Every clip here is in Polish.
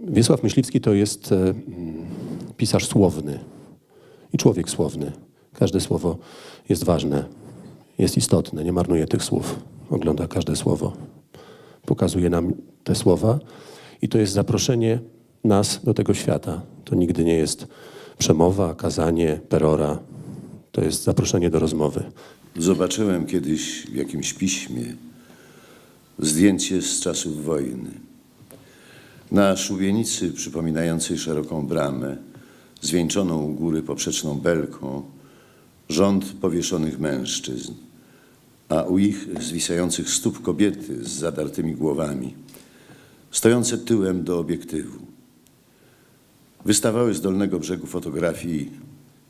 Wiesław Myśliwski to jest e, mm, pisarz słowny i człowiek słowny. Każde słowo jest ważne, jest istotne, nie marnuje tych słów. Ogląda każde słowo, pokazuje nam te słowa i to jest zaproszenie nas do tego świata. To nigdy nie jest przemowa, kazanie, perora. To jest zaproszenie do rozmowy. Zobaczyłem kiedyś w jakimś piśmie zdjęcie z czasów wojny. Na szubienicy przypominającej szeroką bramę, zwieńczoną u góry poprzeczną belką, rząd powieszonych mężczyzn, a u ich zwisających stóp kobiety z zadartymi głowami, stojące tyłem do obiektywu. Wystawały z dolnego brzegu fotografii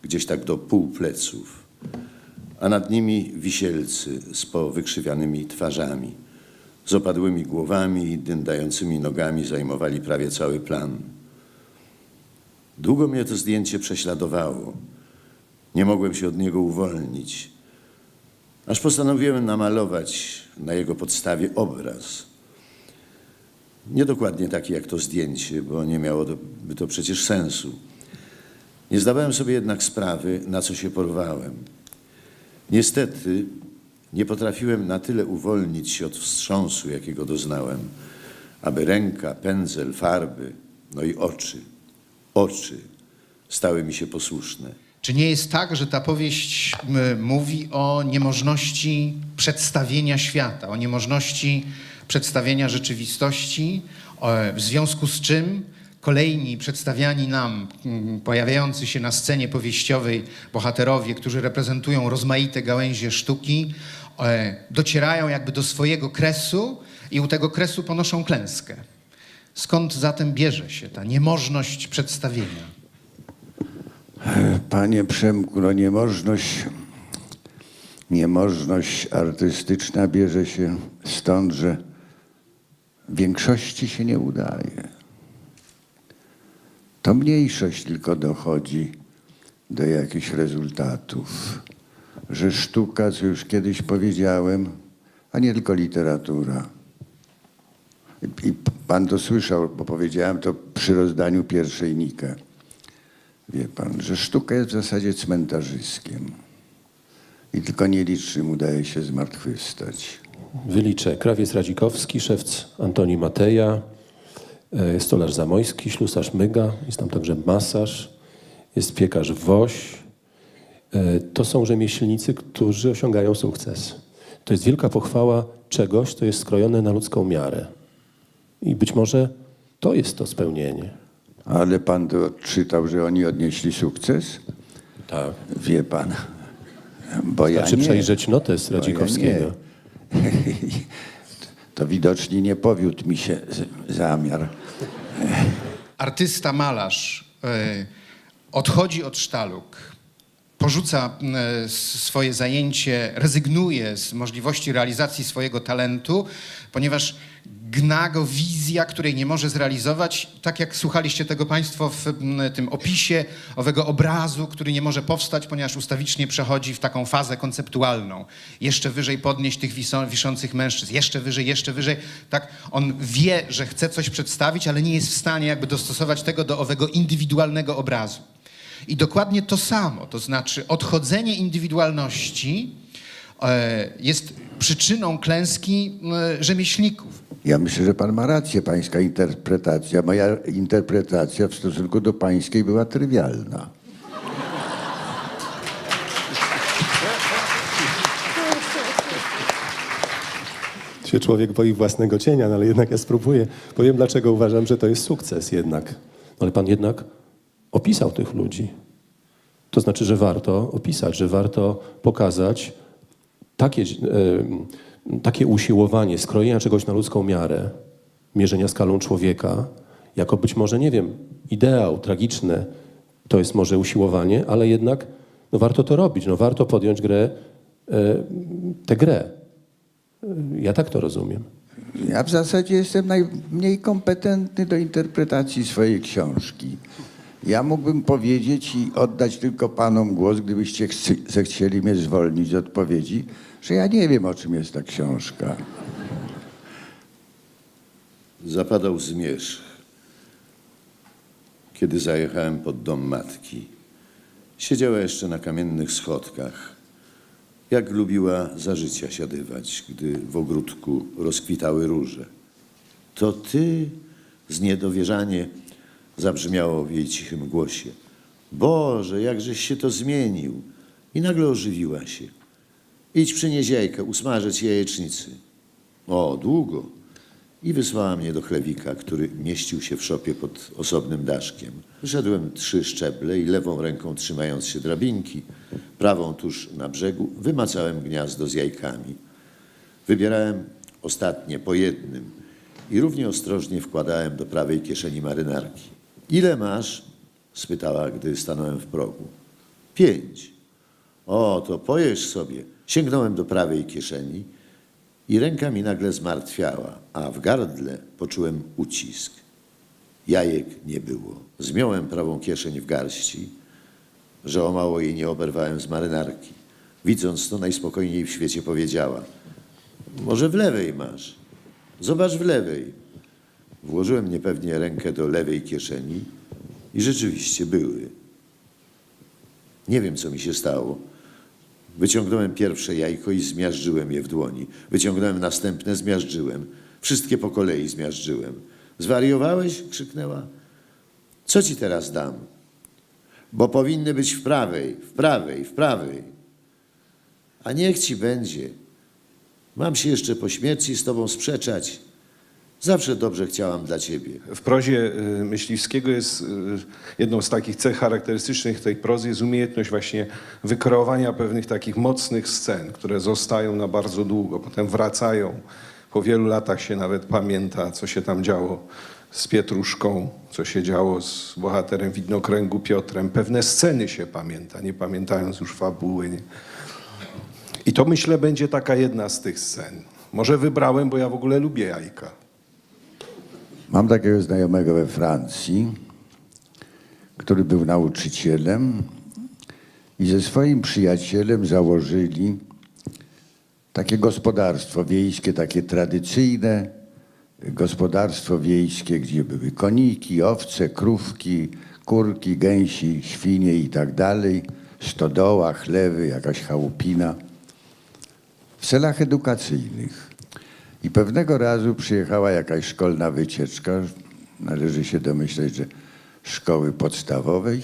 gdzieś tak do pół pleców a nad nimi wisielcy z powykrzywianymi twarzami, z opadłymi głowami i dyndającymi nogami zajmowali prawie cały plan. Długo mnie to zdjęcie prześladowało. Nie mogłem się od niego uwolnić, aż postanowiłem namalować na jego podstawie obraz. Niedokładnie taki jak to zdjęcie, bo nie miałoby to przecież sensu. Nie zdawałem sobie jednak sprawy, na co się porwałem. Niestety nie potrafiłem na tyle uwolnić się od wstrząsu, jakiego doznałem, aby ręka, pędzel, farby, no i oczy, oczy stały mi się posłuszne. Czy nie jest tak, że ta powieść mówi o niemożności przedstawienia świata, o niemożności przedstawienia rzeczywistości, w związku z czym kolejni przedstawiani nam, pojawiający się na scenie powieściowej bohaterowie, którzy reprezentują rozmaite gałęzie sztuki, docierają jakby do swojego kresu i u tego kresu ponoszą klęskę. Skąd zatem bierze się ta niemożność przedstawienia? Panie Przemku, no niemożność, niemożność artystyczna bierze się stąd, że większości się nie udaje. To mniejszość tylko dochodzi do jakichś rezultatów. Że sztuka, co już kiedyś powiedziałem, a nie tylko literatura. I, pan to słyszał, bo powiedziałem to przy rozdaniu pierwszej Nikę. Wie pan, że sztuka jest w zasadzie cmentarzyskiem. I tylko nielicznym udaje się zmartwychwstać. Wyliczę. Krawiec Radzikowski, szewc Antoni Mateja, e, stolarz Zamojski, ślusarz Myga, jest tam także masaż, jest piekarz Woś. E, To są rzemieślnicy, którzy osiągają sukces. To jest wielka pochwała czegoś, co jest skrojone na ludzką miarę. I być może to jest to spełnienie. Ale pan to czytał, że oni odnieśli sukces? Tak. Wie pan. Bo ja Znaczy nie. przejrzeć notes ja Radzikowskiego. nie. To widocznie nie powiódł mi się z- zamiar. artysta, malarz e, odchodzi od sztaluk, porzuca s- swoje zajęcie, rezygnuje z możliwości realizacji swojego talentu, ponieważ gna go wizja, której nie może zrealizować, tak jak słuchaliście tego Państwo w m, tym opisie owego obrazu, który nie może powstać, ponieważ ustawicznie przechodzi w taką fazę konceptualną. Jeszcze wyżej podnieść tych wiszących mężczyzn, jeszcze wyżej, jeszcze wyżej. Tak, on wie, że chce coś przedstawić, ale nie jest w stanie jakby dostosować tego do owego indywidualnego obrazu. I dokładnie to samo, to znaczy odchodzenie indywidualności e, jest przyczyną klęski rzemieślników. Ja myślę, że pan ma rację, pańska interpretacja. Moja interpretacja w stosunku do pańskiej była trywialna. się człowiek boi własnego cienia, no ale jednak ja spróbuję. Powiem, dlaczego uważam, że to jest sukces jednak. No ale pan jednak opisał tych ludzi. To znaczy, że warto opisać, że warto pokazać takie, e, takie usiłowanie skrojenia czegoś na ludzką miarę, mierzenia skalą człowieka, jako być może, nie wiem, ideał tragiczny, to jest może usiłowanie, ale jednak no warto to robić, no warto podjąć grę, e, tę grę. Ja tak to rozumiem. Ja w zasadzie jestem najmniej kompetentny do interpretacji swojej książki. Ja mógłbym powiedzieć i oddać tylko panom głos, gdybyście chci- zechcieli mnie zwolnić z odpowiedzi, że ja nie wiem, o czym jest ta książka. Zapadał zmierzch. kiedy zajechałem pod dom matki. Siedziała jeszcze na kamiennych schodkach. Jak lubiła za życia siadywać, gdy w ogródku rozkwitały róże. To ty, z niedowierzanie, zabrzmiało w jej cichym głosie. Boże, jakżeś się to zmienił. I nagle ożywiła się. Idź przynieś jajkę, usmażę ci jajecznicy. O, długo. I wysłała mnie do chlewika, który mieścił się w szopie pod osobnym daszkiem. Wyszedłem trzy szczeble i lewą ręką trzymając się drabinki, prawą tuż na brzegu, wymacałem gniazdo z jajkami. Wybierałem ostatnie po jednym i równie ostrożnie wkładałem do prawej kieszeni marynarki. Ile masz? spytała, gdy stanąłem w progu. Pięć. O, to pojesz sobie. Sięgnąłem do prawej kieszeni i ręka mi nagle zmartwiała, a w gardle poczułem ucisk. Jajek nie było. Zmiąłem prawą kieszeń w garści, że o mało jej nie oberwałem z marynarki. Widząc to, najspokojniej w świecie powiedziała: Może w lewej masz. Zobacz w lewej. Włożyłem niepewnie rękę do lewej kieszeni i rzeczywiście były. Nie wiem, co mi się stało. Wyciągnąłem pierwsze jajko i zmiażdżyłem je w dłoni. Wyciągnąłem następne, zmiażdżyłem. Wszystkie po kolei zmiażdżyłem. Zwariowałeś? krzyknęła. Co ci teraz dam? Bo powinny być w prawej, w prawej, w prawej. A niech ci będzie. Mam się jeszcze po śmierci z tobą sprzeczać. Zawsze dobrze chciałam dla ciebie. W prozie y, Myśliwskiego jest y, jedną z takich cech charakterystycznych tej prozy jest umiejętność właśnie wykreowania pewnych takich mocnych scen, które zostają na bardzo długo, potem wracają. Po wielu latach się nawet pamięta, co się tam działo z Pietruszką, co się działo z bohaterem widnokręgu Piotrem. Pewne sceny się pamięta, nie pamiętając już fabuły. Nie? I to myślę będzie taka jedna z tych scen. Może wybrałem, bo ja w ogóle lubię jajka. Mam takiego znajomego we Francji, który był nauczycielem i ze swoim przyjacielem założyli takie gospodarstwo wiejskie, takie tradycyjne gospodarstwo wiejskie, gdzie były koniki, owce, krówki, kurki, gęsi, świnie i tak dalej, stodoła, chlewy, jakaś chałupina w celach edukacyjnych. I pewnego razu przyjechała jakaś szkolna wycieczka, należy się domyśleć, że szkoły podstawowej.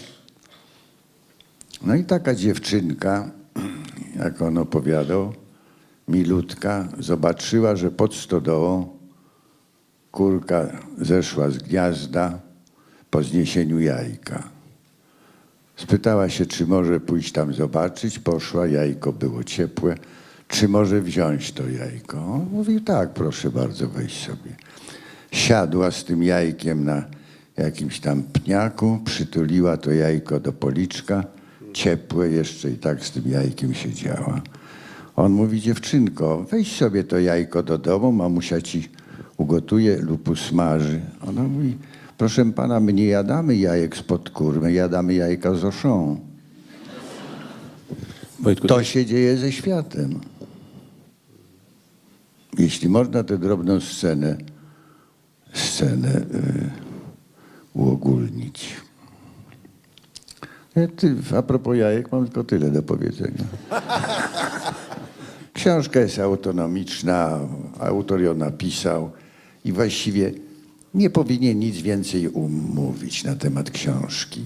No i taka dziewczynka, jak on opowiadał, milutka, zobaczyła, że pod stodołą kurka zeszła z gniazda po zniesieniu jajka. Spytała się, czy może pójść tam zobaczyć. Poszła, jajko było ciepłe. Czy może wziąć to jajko? On mówił, tak, proszę bardzo, weź sobie. Siadła z tym jajkiem na jakimś tam pniaku, przytuliła to jajko do policzka, ciepłe jeszcze i tak z tym jajkiem siedziała. On mówi, dziewczynko, weź sobie to jajko do domu, mamusia ci ugotuje lub usmaży. Ona mówi, proszę pana, my nie jadamy jajek spod kur, my jadamy jajka z oszą. To się dzieje ze światem. Jeśli można tę drobną scenę, scenę y, uogólnić. Ja, ty, a propos jajek, mam tylko tyle do powiedzenia. Książka jest autonomiczna, autor ją napisał i właściwie nie powinien nic więcej umówić na temat książki.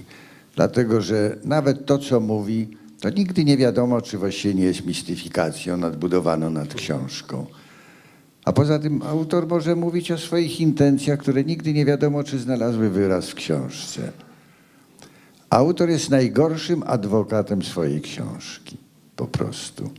Dlatego, że nawet to, co mówi, to nigdy nie wiadomo, czy właściwie nie jest mistyfikacją nadbudowaną nad książką. A poza tym autor może mówić o swoich intencjach, które nigdy nie wiadomo, czy znalazły wyraz w książce. Autor jest najgorszym adwokatem swojej książki. Po prostu.